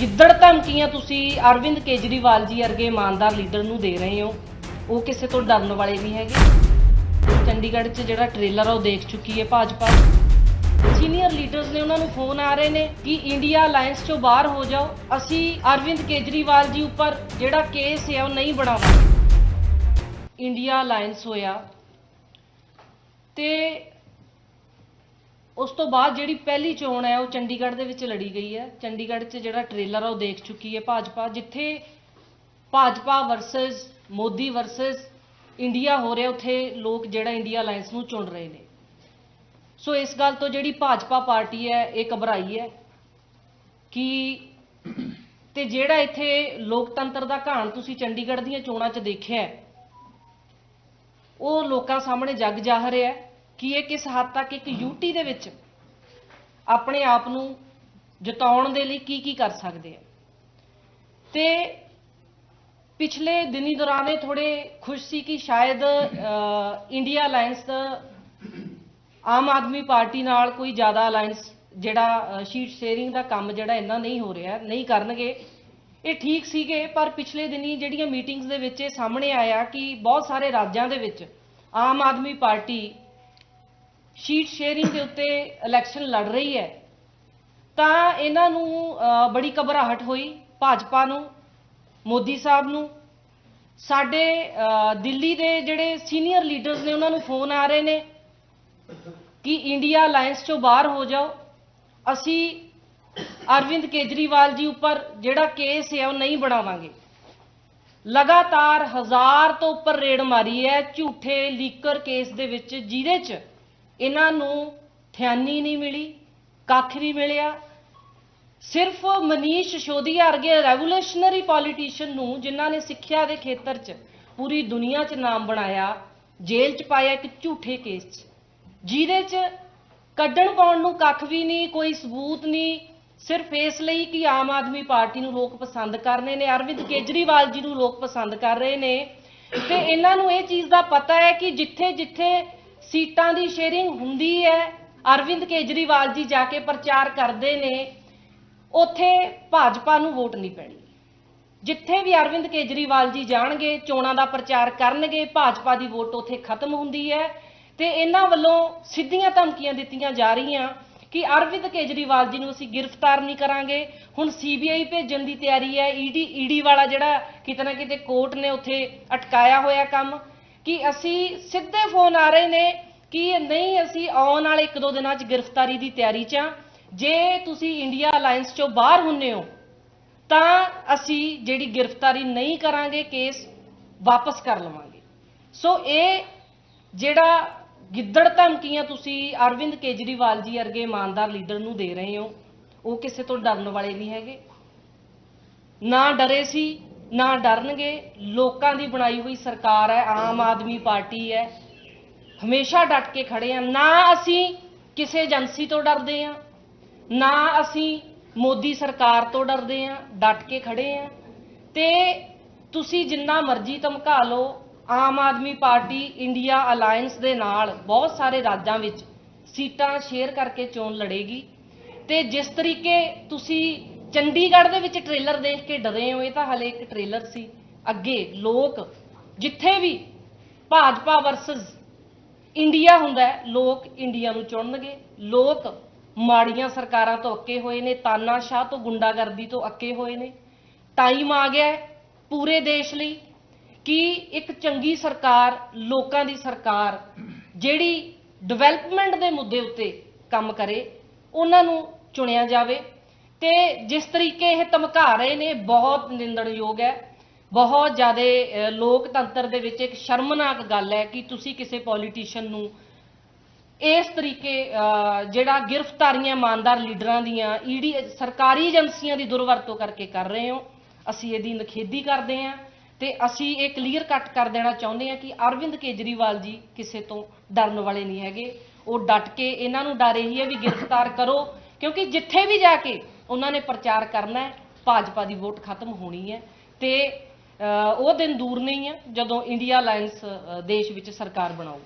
ਗਿੱਦੜ ਧਮਕੀਆਂ ਤੁਸੀਂ ਅਰਵਿੰਦ ਕੇਜਰੀਵਾਲ ਜੀ ਵਰਗੇ ਇਮਾਨਦਾਰ ਲੀਡਰ ਨੂੰ ਦੇ ਰਹੇ ਹੋ, ਉਹ ਕਿਸੇ ਤੋਂ ਡਰਨ ਵਾਲੇ ਨਹੀਂ ਹੈਗੇ। ਚੰਡੀਗੜ੍ਹ 'ਚ ਜਿਹੜਾ ਟ੍ਰੇਲਰ ਆ, ਉਹ ਦੇਖ ਚੁੱਕੀ ਹੈ ਭਾਜਪਾ। ਸੀਨੀਅਰ ਲੀਡਰਸ ਨੇ ਉਹਨਾਂ ਨੂੰ ਫੋਨ ਆ ਰਹੇ ਨੇ ਕਿ ਇੰਡੀਆ ਅਲਾਈਅੰਸ ਚੋਂ ਬਾਹਰ ਹੋ ਜਾਓ। ਅਸੀਂ ਅਰਵਿੰਦ ਕੇਜਰੀਵਾਲ ਜੀ ਉੱਪਰ ਜਿਹੜਾ ਕੇਸ ਹੈ ਉਹ ਨਹੀਂ ਬਣਾਵਾਂਗੇ। ਇੰਡੀਆ ਅਲਾਈਅੰਸ ਹੋਇਆ। ਤੇ ਉਸ ਤੋਂ ਬਾਅਦ ਜਿਹੜੀ ਪਹਿਲੀ ਚੋਣ ਹੈ, ਉਹ ਚੰਡੀਗੜ੍ਹ ਦੇ ਵਿੱਚ ਲੜੀ ਗਈ ਹੈ। ਚੰਡੀਗੜ੍ਹ 'ਚ ਜਿਹੜਾ ਟ੍ਰੇਲਰ ਆ, ਉਹ ਦੇਖ ਚੁੱਕੀ ਹੈ ਭਾਜਪਾ, ਜਿੱਥੇ Bhajpa versus Modi versus India ਹੋ ਰਿਹਾ, ਉੱਥੇ ਲੋਕ ਜਿਹੜਾ ਇੰਡੀਆ ਅਲਾਈਅੰਸ ਨੂੰ ਚੁਣ ਰਹੇ ਨੇ। ਸੋ ਇਸ ਗੱਲ ਤੋਂ ਜਿਹੜੀ ਭਾਜਪਾ ਪਾਰਟੀ ਹੈ, ਇਹ ਘਬਰਾਈ ਹੈ ਕਿ ਤੇ ਜਿਹੜਾ ਇੱਥੇ ਲੋਕਤੰਤਰ ਦਾ ਘਾਣ ਤੁਸੀਂ ਚੰਡੀਗੜ੍ਹ ਦੀਆਂ ਚੋਣਾਂ 'ਚ ਦੇਖਿਆ ਉਹ ਲੋਕਾਂ ਸਾਹਮਣੇ ਜੱਗ ਜਾਹਰ ਹੈ। ਕਿ ਇਹ ਕਿਸ ਹੱਦ ਤੱਕ ਇੱਕ ਯੂਟੀ ਦੇ ਵਿੱਚ ਆਪਣੇ ਆਪ ਨੂੰ ਜਤਾਉਣ ਦੇ ਲਈ ਕੀ ਕੀ ਕਰ ਸਕਦੇ ਆ? ਤੇ ਪਿਛਲੇ ਦਿਨੀ ਦੌਰਾਨ ਇਹ ਥੋੜੇ ਖੁਸ਼ ਸੀ ਕਿ ਸ਼ਾਇਦ ਇੰਡੀਆ ਅਲਾਈਅੰਸ ਦਾ ਆਮ ਆਦਮੀ ਪਾਰਟੀ ਨਾਲ ਕੋਈ ਜ਼ਿਆਦਾ ਅਲਾਈਅੰਸ ਜਿਹੜਾ ਸ਼ੀਟ ਸ਼ੇਅਰਿੰਗ ਦਾ ਕੰਮ ਜਿਹੜਾ ਇੰਨਾ ਨਹੀਂ ਹੋ ਰਿਹਾ, ਨਹੀਂ ਕਰਨਗੇ। ਇਹ ਠੀਕ ਸੀਗੇ, ਪਰ ਪਿਛਲੇ ਦਿਨੀ ਜਿਹੜੀਆਂ ਮੀਟਿੰਗਸ ਦੇ ਵਿੱਚ ਇਹ ਸਾਹਮਣੇ ਆਇਆ ਕਿ ਬਹੁਤ ਸਾਰੇ ਰਾਜਾਂ ਦੇ ਵਿੱਚ Aam Aadmi party seat sharing ਦੇ ਉੱਤੇ ਇਲੈਕਸ਼ਨ ਲੜ ਰਹੀ ਹੈ। ਤਾਂ ਇਹਨਾਂ ਨੂੰ ਬੜੀ ਘਬਰਾਹਟ ਹੋਈ ਭਾਜਪਾ ਨੂੰ, ਮੋਦੀ ਸਾਹਿਬ ਨੂੰ। ਸਾਡੇ ਦਿੱਲੀ ਦੇ ਜਿਹੜੇ ਸੀਨੀਅਰ ਲੀਡਰਸ ਨੇ, ਉਹਨਾਂ ਨੂੰ ਫੋਨ ਆ ਰਹੇ ਨੇ ਕਿ ਇੰਡੀਆ ਅਲਾਈਅੰਸ ਚੋਂ ਬਾਹਰ ਹੋ ਜਾਓ। ਅਸੀਂ ਅਰਵਿੰਦ ਕੇਜਰੀਵਾਲ ਜੀ ਉੱਪਰ ਜਿਹੜਾ ਕੇਸ ਹੈ, ਉਹ ਨਹੀਂ ਬਣਾਵਾਂਗੇ। ਲਗਾਤਾਰ ਹਜ਼ਾਰ ਤੋਂ ਉੱਪਰ ਰੇਡ ਮਾਰੀ ਹੈ ਝੂਠੇ ਲੀਕਰ ਕੇਸ ਦੇ ਵਿੱਚ, ਜਿਹਦੇ 'ਚ ਇਹਨਾਂ ਨੂੰ ਥਿਆਨੀ ਨਹੀਂ ਮਿਲੀ, ਕੱਖ ਨਹੀਂ ਮਿਲਿਆ। ਸਿਰਫ ਮਨੀਸ਼ ਸ਼ੋਦੀਆ ਵਰਗੇ ਰੈਵੋਲੂਸ਼ਨਰੀ ਪੋਲੀਟੀਸ਼ੀਅਨ ਨੂੰ, ਜਿਨ੍ਹਾਂ ਨੇ ਸਿੱਖਿਆ ਦੇ ਖੇਤਰ 'ਚ ਪੂਰੀ ਦੁਨੀਆ 'ਚ ਨਾਮ ਬਣਾਇਆ, ਜੇਲ੍ਹ 'ਚ ਪਾਇਆ ਇੱਕ ਝੂਠੇ ਕੇਸ 'ਚ। ਜਿਹਦੇ 'ਚ ਕੱਢਣ ਪਾਉਣ ਨੂੰ ਕੱਖ ਵੀ ਨਹੀਂ, ਕੋਈ ਸਬੂਤ ਨਹੀਂ, ਸਿਰਫ ਇਸ ਲਈ ਕਿ ਆਮ ਆਦਮੀ ਪਾਰਟੀ ਨੂੰ ਲੋਕ ਪਸੰਦ ਕਰਨੇ ਨੇ, ਅਰਵਿੰਦ ਕੇਜਰੀਵਾਲ ਜੀ ਨੂੰ ਲੋਕ ਪਸੰਦ ਕਰ ਰਹੇ ਨੇ। ਤੇ ਇਹਨਾਂ ਨੂੰ ਇਹ ਚੀਜ਼ ਦਾ ਪਤਾ ਹੈ ਕਿ ਜਿੱਥੇ ਜਿੱਥੇ ਸੀਟਾਂ ਦੀ ਸ਼ੇਅਰਿੰਗ ਹੁੰਦੀ ਹੈ। ਅਰਵਿੰਦ ਕੇਜਰੀਵਾਲ ਜੀ ਜਾ ਕੇ ਪ੍ਰਚਾਰ ਕਰਦੇ ਨੇ। ਉੱਥੇ ਭਾਜਪਾ ਨੂੰ ਵੋਟ ਨਹੀਂ ਪੈਣੀ। ਜਿੱਥੇ ਵੀ ਅਰਵਿੰਦ ਕੇਜਰੀਵਾਲ ਜੀ ਜਾਣਗੇ, ਚੋਣਾਂ ਦਾ ਪ੍ਰਚਾਰ ਕਰਨਗੇ, ਭਾਜਪਾ ਦੀ ਵੋਟ ਉੱਥੇ ਖਤਮ ਹੁੰਦੀ ਹੈ। ਤੇ ਇਹਨਾਂ ਵੱਲੋਂ ਸਿੱਧੀਆਂ ਧਮਕੀਆਂ ਦਿੱਤੀਆਂ ਜਾ ਰਹੀਆਂ ਕਿ ਅਰਵਿੰਦ ਕੇਜਰੀਵਾਲ ਜੀ ਨੂੰ ਅਸੀਂ ਗ੍ਰਿਫਤਾਰ ਨਹੀਂ ਕਰਾਂਗੇ। ਹੁਣ ਸੀਬੀਆਈ ਭੇਜਣ ਦੀ ਤਿਆਰੀ ਹੈ। ਈਡੀ ਈਡੀ ਵਾਲਾ ਜਿਹੜਾ ਕਿਤੇ ਨਾ ਕਿਤੇ ਕੋਰਟ ਨੇ ਉੱਥੇ ਅਟਕਾਇਆ ਹੋਇਆ ਕੰਮ। ਕਿ ਅਸੀਂ ਸਿੱਧੇ ਫੋਨ ਆ ਰਹੇ ਨੇ ਕਿ ਨਹੀਂ, ਅਸੀਂ ਆਉਣ ਵਾਲੇ ਇੱਕ ਦੋ ਦਿਨਾਂ 'ਚ ਗ੍ਰਿਫਤਾਰੀ ਦੀ ਤਿਆਰੀ 'ਚ ਹਾਂ ਜੇ ਤੁਸੀਂ ਇੰਡੀਆ ਅਲਾਈਅੰਸ 'ਚੋਂ ਬਾਹਰ ਹੁੰਨੇ ਹੋ, ਤਾਂ ਅਸੀਂ ਜਿਹੜੀ ਗ੍ਰਿਫਤਾਰੀ ਨਹੀਂ ਕਰਾਂਗੇ, ਕੇਸ ਵਾਪਸ ਕਰ ਲਵਾਂਗੇ। ਸੋ ਇਹ ਜਿਹੜਾ ਗਿੱਦੜ ਧਮਕੀਆਂ ਤੁਸੀਂ ਅਰਵਿੰਦ ਕੇਜਰੀਵਾਲ ਜੀ ਵਰਗੇ ਇਮਾਨਦਾਰ ਲੀਡਰ ਨੂੰ ਦੇ ਰਹੇ ਹੋ, ਉਹ ਕਿਸੇ ਤੋਂ ਡਰਨ ਵਾਲੇ ਨਹੀਂ ਹੈਗੇ। ਨਾ ਡਰੇ ਸੀ ਨਾ ਡਰਨਗੇ, ਲੋਕਾਂ ਦੀ ਬਣਾਈ ਹੋਈ ਸਰਕਾਰ ਹੈ, ਆਮ ਆਦਮੀ ਪਾਰਟੀ ਹੈ। ਹਮੇਸ਼ਾ ਡਟ ਕੇ ਖੜੇ ਆ ਨਾ ਅਸੀਂ ਕਿਸੇ ਏਜੰਸੀ ਤੋਂ ਡਰਦੇ ਆ ਨਾ ਅਸੀਂ ਮੋਦੀ ਸਰਕਾਰ ਤੋਂ ਡਰਦੇ ਆ ਡਟ ਕੇ ਖੜੇ ਆ ਤੇ ਤੁਸੀਂ ਜਿੰਨਾ ਮਰਜ਼ੀ ਧਮਕਾ ਲਓ, Aam Aadmi party India alliance ਦੇ ਨਾਲ ਬਹੁਤ ਸਾਰੇ ਰਾਜਾਂ ਵਿੱਚ ਸੀਟਾਂ ਸ਼ੇਅਰ ਕਰਕੇ ਚੋਣ ਲੜੇਗੀ। ਤੇ ਜਿਸ ਤਰੀਕੇ ਤੁਸੀਂ ਚੰਡੀਗੜ੍ਹ ਦੇ ਵਿੱਚ ਟ੍ਰੇਲਰ ਦੇਖ ਕੇ ਡਰੇ ਹੋ, ਇਹ ਤਾਂ ਹਲੇ ਇੱਕ ਟ੍ਰੇਲਰ ਸੀ। ਅੱਗੇ ਲੋਕ, ਜਿੱਥੇ ਵੀ ਭਾਜਪਾ ਵਰਸਸ ਇੰਡੀਆ ਹੁੰਦਾ ਹੈ, ਲੋਕ ਇੰਡੀਆ ਨੂੰ ਚੁਣਨਗੇ। ਲੋਕ ਮਾੜੀਆਂ ਸਰਕਾਰਾਂ ਤੋਂ ਅੱਕੇ ਹੋਏ ਨੇ, ਤਾਨਾਸ਼ਾਹ ਤੋਂ ਗੁੰਡਾਗਰਦੀ ਤੋਂ ਅੱਕੇ ਹੋਏ ਨੇ। ਟਾਈਮ ਆ ਗਿਆ ਪੂਰੇ ਦੇਸ਼ ਲਈ ਕਿ ਇੱਕ ਚੰਗੀ ਸਰਕਾਰ, ਲੋਕਾਂ ਦੀ ਸਰਕਾਰ, ਜਿਹੜੀ ਡਿਵੈਲਪਮੈਂਟ ਦੇ ਮੁੱਦੇ ਉੱਤੇ ਕੰਮ ਕਰੇ, ਉਹਨਾਂ ਨੂੰ ਚੁਣਿਆ ਜਾਵੇ। ਤੇ ਜਿਸ ਤਰੀਕੇ ਇਹ ਧਮਕਾ ਰਹੇ ਨੇ, ਬਹੁਤ ਨਿੰਦਣਯੋਗ ਹੈ। ਬਹੁਤ ਜ਼ਿਆਦਾ ਲੋਕਤੰਤਰ ਦੇ ਵਿੱਚ ਇੱਕ ਸ਼ਰਮਨਾਕ ਗੱਲ ਹੈ ਕਿ ਤੁਸੀਂ ਕਿਸੇ ਪੋਲੀਟੀਸ਼ੀਅਨ ਨੂੰ ਇਸ ਤਰੀਕੇ ਜਿਹੜਾ ਗ੍ਰਿਫਤਾਰੀਆਂ ਇਮਾਨਦਾਰ ਲੀਡਰਾਂ ਦੀਆਂ, ਈਡੀ, ਸਰਕਾਰੀ ਏਜੰਸੀਆਂ ਦੀ ਦੁਰਵਰਤੋਂ ਕਰਕੇ ਕਰ ਰਹੇ ਹੋ, ਅਸੀਂ ਇਹਦੀ ਨਿਖੇਧੀ ਕਰਦੇ ਹਾਂ ਤੇ ਅਸੀਂ ਇਹ ਕਲੀਅਰ ਕੱਟ ਕਰ ਦੇਣਾ ਚਾਹੁੰਦੇ ਹਾਂ ਕਿ ਅਰਵਿੰਦ ਕੇਜਰੀਵਾਲ ਜੀ ਕਿਸੇ ਤੋਂ ਡਰਨ ਵਾਲੇ ਨਹੀਂ ਹੈਗੇ। ਉਹ ਡਟ ਕੇ ਇਹਨਾਂ ਨੂੰ ਡਰ ਇਹੀ ਹੈ ਵੀ ਗ੍ਰਿਫਤਾਰ ਕਰੋ, ਕਿਉਂਕਿ ਜਿੱਥੇ ਵੀ ਜਾ ਕੇ ਉਹਨਾਂ ਨੇ ਪ੍ਰਚਾਰ ਕਰਨਾ ਹੈ, ਭਾਜਪਾ ਦੀ ਵੋਟ ਖਤਮ ਹੋਣੀ ਹੈ ਤੇ ਉਹ ਦਿਨ ਦੂਰ ਨਹੀਂ ਹੈ ਜਦੋਂ ਇੰਡੀਆ ਅਲਾਈਅੰਸ ਦੇਸ਼ ਵਿੱਚ ਸਰਕਾਰ ਬਣਾਊ